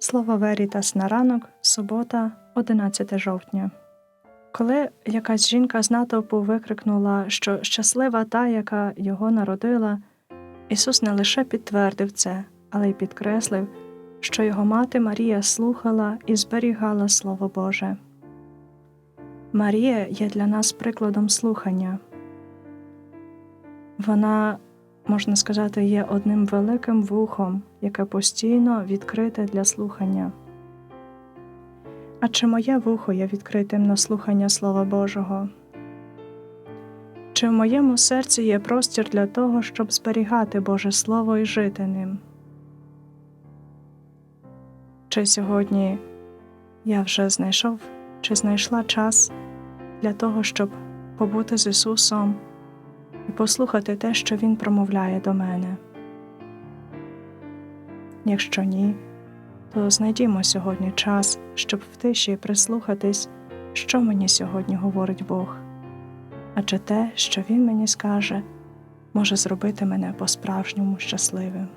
Слово Верітас на ранок, субота, 11 жовтня. Коли якась жінка з натовпу викрикнула, що щаслива та, яка його народила, Ісус не лише підтвердив це, але й підкреслив, що його мати Марія слухала і зберігала Слово Боже. Марія є для нас прикладом слухання. Вона, можна сказати, є одним великим вухом, яке постійно відкрите для слухання. А чи моє вухо є відкритим на слухання Слова Божого? Чи в моєму серці є простір для того, щоб зберігати Боже Слово і жити ним? Чи сьогодні я вже знайшов чи знайшла час для того, щоб побути з Ісусом і послухати те, що Він промовляє до мене? Якщо ні, то знайдімо сьогодні час, щоб в тиші прислухатись, що мені сьогодні говорить Бог, адже те, що Він мені скаже, може зробити мене по-справжньому щасливим.